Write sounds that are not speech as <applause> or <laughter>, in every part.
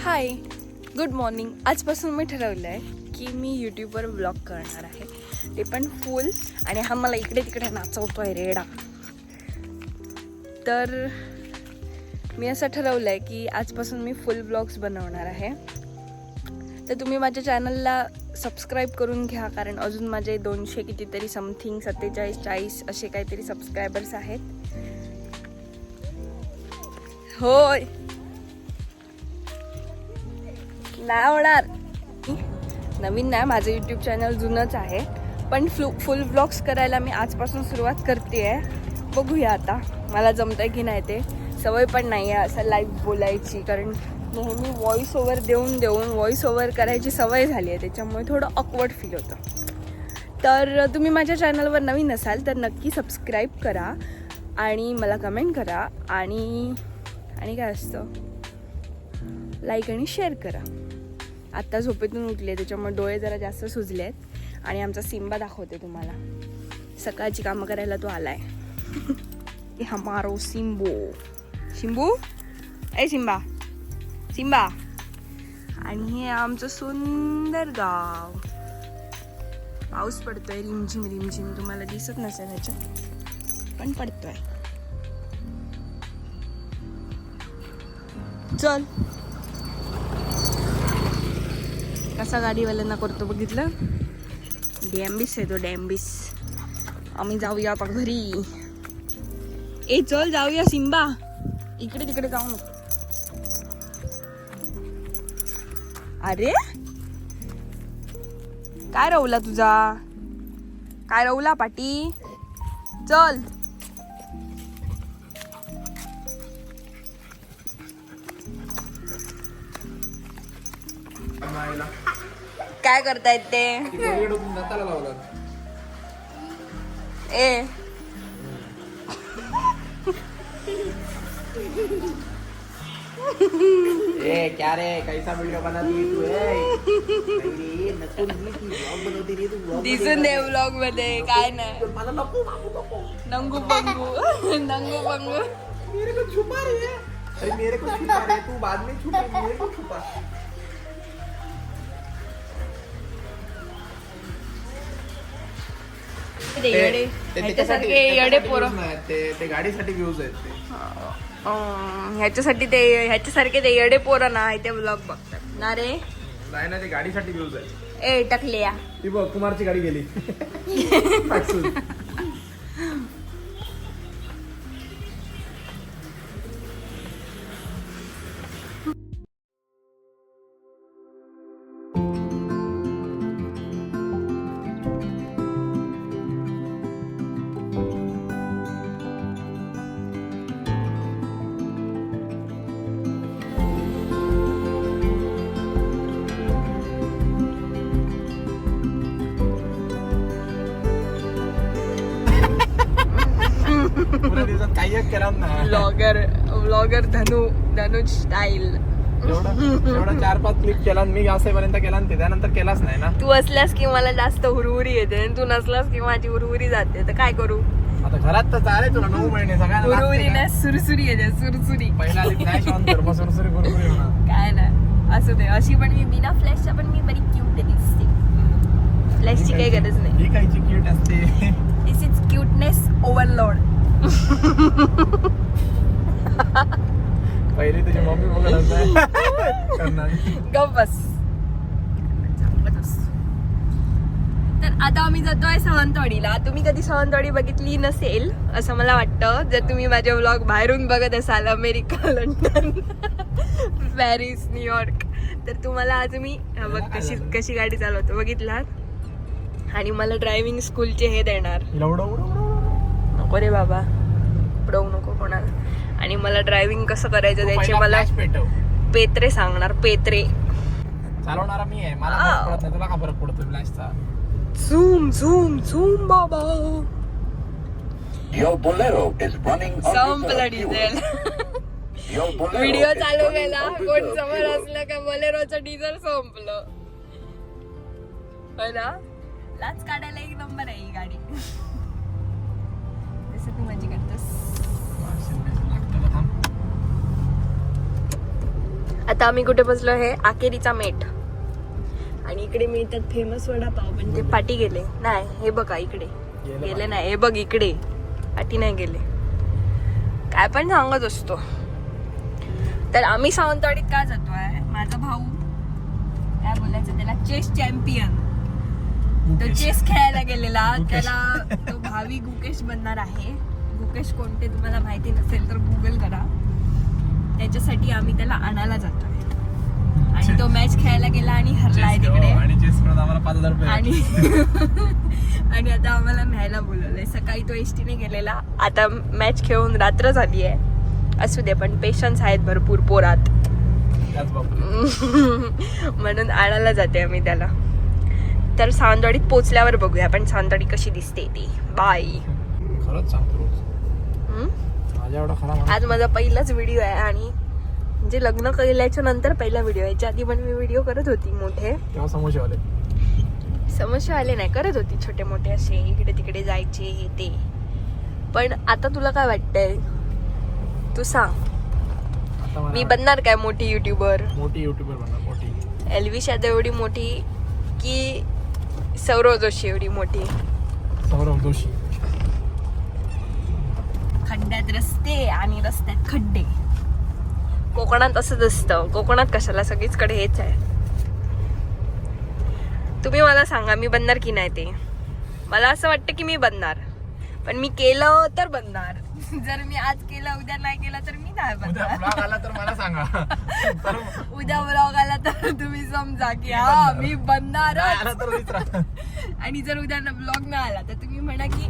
Hi good morning आजपासून मी ठरवलं आहे की मी यूट्यूबवर ब्लॉग करणार आहे. ते पण फुल आणि हा मला इकडे तिकडे नाचवतो आहे रेडा. तर मी असं ठरवलं आहे की आजपासून मी फुल ब्लॉग्स बनवणार आहे. तर तुम्ही माझ्या चॅनलला सबस्क्राईब करून घ्या कारण अजून माझे दोनशे कितीतरी समथिंग सत्तेचाळीस चाळीस असे काहीतरी सबस्क्रायबर्स आहेत. होय. नाही होणार नवीन नाही माझं यूट्यूब चॅनल जुनंच आहे. पण फ्लू फुल ब्लॉग्स करायला मी आजपासून सुरुवात करते आहे बघूया आता मला जमतंय की नाही ते. सवय पण नाही आहे असं लाईव्ह बोलायची कारण नेहमी व्हॉइस ओव्हर देऊन देऊन व्हॉइस ओव्हर करायची सवय झाली आहे त्याच्यामुळे थोडं ऑकवर्ड फील होतं. तर तुम्ही माझ्या चॅनलवर नवीन असाल तर नक्की सबस्क्राईब करा आणि मला कमेंट करा आणि आणि काय असतं? लाईक आणि शेअर करा. आत्ता झोपेतून उठले त्याच्यामुळे डोळे जरा जास्त सुजले आहेत आणि आमचा सिम्बा दाखवते तुम्हाला. सकाळची कामं करायला तो आला आहे <laughs> हमारो सिम्बो शिंबू ए सिम्बा सिम्बा आणि हे आमचं सुंदर गाव. पाऊस पडतोय रिमझिम रिमझिम. तुम्हाला दिसत नसेल ह्याच्या पण पडतोय. चल. कसा गाडीवाल्यांना करतो बघितलं? डॅम्बिस आहे तो डॅम्बिस. आम्ही जाऊया आता घरी. ए चल जाऊया सिम्बा इकडे तिकडे जाऊ नको. अरे? काय रवला तुझा? काय रवला पाटी? चल. काय करतायत ते? ए. ए क्या रे? कैसा वीडियो बनाती तू ए? दिसून दे व्लॉगमध्ये काय नाही. नंगू पंगू <laughs> नंगू पंगू. मेरे को छुपा मेरे को छुपा तू बाद में छुपा मेरे को छुपा। येडे. ते येडे पोरं. गाडीसाठी व्ह्यूज आहेत ते. ह्याच्यासाठी ते ह्याच्यासारखे ते येडे पोरं ना ते ब्लॉग बघतात. ना रे? नाही ना ते गाडीसाठी व्ह्यूज आहेत. ए टकले या ती बघ कुमारची गाडी गेली. <laughs> केला ना blogger blogger Dhanu Dhanuj style एवढं चार पाच क्लिक केला मी असेपर्यंत केला ते त्यानंतर केलाच नाही ना. तू असल्यास की मला जास्त हुरहुरी येते आणि तू नसलास की माझी हुरहुरी जाते तर काय करू? आता घरात तर चालेल तुला नऊ महिने सगळ्यांना लागते हुरहुरी? नाही सुरसुरी येते सुरसुरी. पहिला आली फ्लॅश ऑन कर मग सुरसुरी होणार. काय नाही असू दे अशी पण मी बिना फ्लॅशच्या पण मी बरी क्यूट दिसते. फ्लॅशची काही गरज नाही. ही काहीची क्यूट असते. दिस इज क्यूटनेस ओव्हरलोड पहिली तुझी मम्मी बघत. तर आता आम्ही जातोय सावंतवाडीला. तुम्ही कधी सावंतवाडी बघितली नसेल असं मला वाटतं. जर तुम्ही माझे व्लॉग बाहेरून बघत असाल अमेरिका लंडन पॅरिस न्यूयॉर्क तर तुम्हाला आज मी बघ कशी कशी गाडी चालवतो बघितलात? आणि मला ड्रायव्हिंग स्कूलचे हे देणार. नको रे बाबा. पडवू नको कोणाला आणि मला ड्रायव्हिंग कसं करायचं त्याचे मला. पेत्रे सांगणार पेत्रे चालवणारा मी आहे मला आ. फरक पडत नाही तुला का फरक पडतो फ्लॅशचा झूम झूम झूम बाबा Your Bolero is running on संपलं diesel fuel. Your Bolero video चालू केला कोण समोर. असलं का बोलेरोचं डिझेल संपलं होय ना लाच काढायला एक नंबर आहे ही गाडी करतोस? आता आम्ही कुठे बसलो हे आकेरीचा मेट. आणि इकडे मिळतात फेमस वडापाव पण ते पाठी गेले. नाही हे बघा इकडे. गेले नाही हे बघ इकडे. पाठी नाही गेले. काय पण सांगत असतो. तर आम्ही सावंतवाडीत का जातोय? माझा भाऊ काय बोलायचं त्याला? Chess champion. तो चेस खेळायला गेलेला. त्याला तो भावी गुकेश बनणार आहे. गुकेश कोणते तुम्हाला माहिती नसेल तर गुगल करा. त्याच्यासाठी आम्ही त्याला आणायला जातोय. आणि तो मॅच खेळायला गेला आणि हरलाय तिकडे. आणि चेस करत आम्हाला पाच हजार रुपये आणि <laughs> आणि आता आम्हाला न्यायला बोलवलंय. सकाळी तो एसटीने गेलेला. आता मॅच खेळून रात्र झाली आहे. असू दे पण पेशन्स आहेत भरपूर पोरात. <laughs> म्हणून आणायला जाते आम्ही त्याला. तर सावंतवाडीत पोचल्यावर बघूया आपण सावंतवाडी कशी दिसते ती. बाय खरंच सांगतो आज माझा पहिलाच व्हिडिओ आहे आणि म्हणजे लग्न केल्याच्यानंतर पहिला व्हिडिओ आहे. याच्या आधी पण मी व्हिडिओ करत होती मोठे. समस्या आले नाही करत होती छोटे मोठे असे इकडे तिकडे जायचे हे ते. पण आता तुला काय वाटतंय? तू सांग. आता मी बनणार काय मोठी युट्यूबर मोठी युट्यूबर बनणार मोठी. एलविश यादव एवढी मोठी की सौरव जोशी एवढी मोठी. सौरभ जोशी. खड्ड्यात रस्ते आणि रस्त्यात खड्डे. कोकणात असंच असतं. कोकणात कशाला सगळीचकडे हेच आहे. तुम्ही मला सांगा मी बनणार की नाही ते? मला असं वाटतं की मी बनणार. पण मी केलं तर बनणार. <laughs> जर मी आज केलं उद्या नाही केलं तर मी नाही उद्या बनणार. ब्लॉग आला तर मला सांगा. <laughs> तर उद्या ब्लॉग आला <laughs> तुम्ही समजा की हा मी बनणार <laughs> आणि जर उद्या ब्लॉग नाही आला तर तुम्ही म्हणा की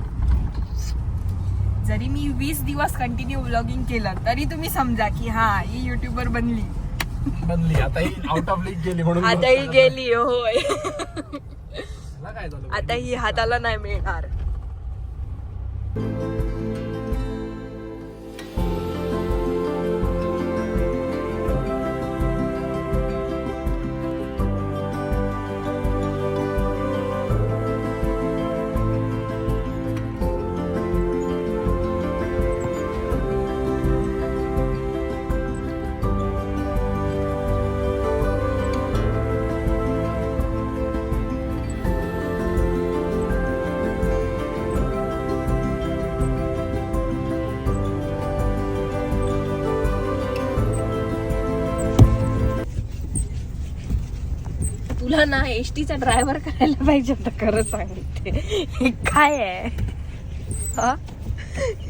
जरी मी वीस दिवस कंटिन्यू ब्लॉगिंग केलं तरी तुम्ही समजा की हा ही युट्यूबर बनली. बनली आता ही आउट ऑफ लीग गेली म्हणून <laughs> आता ही गेली होय. आता ही हाताला नाही मिळणार. तुला ना एस टीचा ड्रायव्हर करायला पाहिजे होता खरं सांगते. हे काय आहे? हा?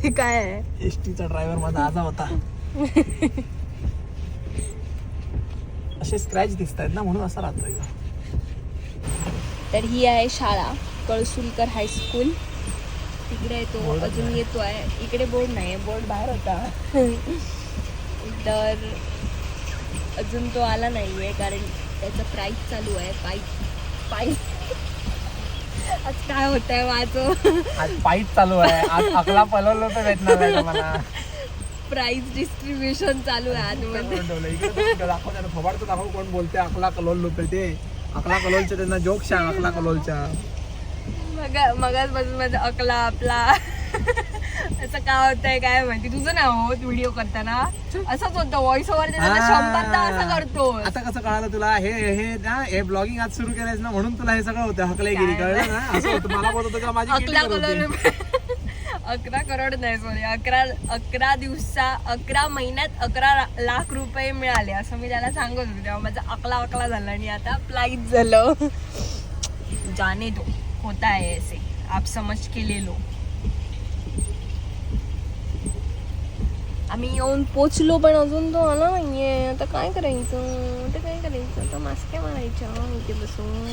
हे काय आहे? एसटीचा ड्रायव्हर माझा आजा होता. असे स्क्रॅच दिसत आहेत ना म्हणून असं राहतोय तर ही आहे शाळा कळसुलकर हायस्कूल तिकडे येतो अजून. येतो आहे इकडे बोर्ड नाही बोर्ड बाहेर होता. <laughs> तर अजून तो आला नाही आहे कारण त्याचं प्राईस चालू आहे. पाईप पाईप आज काय होत आहे वाचो आज पाईप चालू आहे. आज अकला पलवलं तर भेटणार नाही मला? प्राईस डिस्ट्रीब्युशन चालू आहे आतमध्ये दाखव फबाडचं दाखव कोण बोलते अकला कलोल लोक ते. अकला कलोलचे त्यांना जोक सांग अकला कलोलच्या मग मगाच माझा अकला आपला. असं काय होतंय काय माहिती. तुझं नाव होत व्हिडिओ करताना. असंच होतं व्हॉइस ओव्हर शंभरदा असं करतो आता कसं कळालं तुला हे हे ना हे ब्लॉगिंग आज सुरू केलंयस ना म्हणून तुला हे सगळं होतं. हकलेगिरी काय? कळलं ना? असं होतं. मला बोलत होतं का माझी अकरा करोड? अकरा करोड नाही सॉरी अकरा अकरा दिवसा अकरा महिन्यात अकरा लाख रुपये मिळाले असं मी त्याला सांगत होते. तेव्हा माझा अकला अकला झाला आणि आता प्लाईट झालं. जाने दो. होता है ऐसे आप समज के ले लो. आम्ही येऊन पोचलो पण अजून तो आला नाहीये. आता काय करायचं? आता काय करायचं? आता मास्क्या मारायच्या? इथे बसून.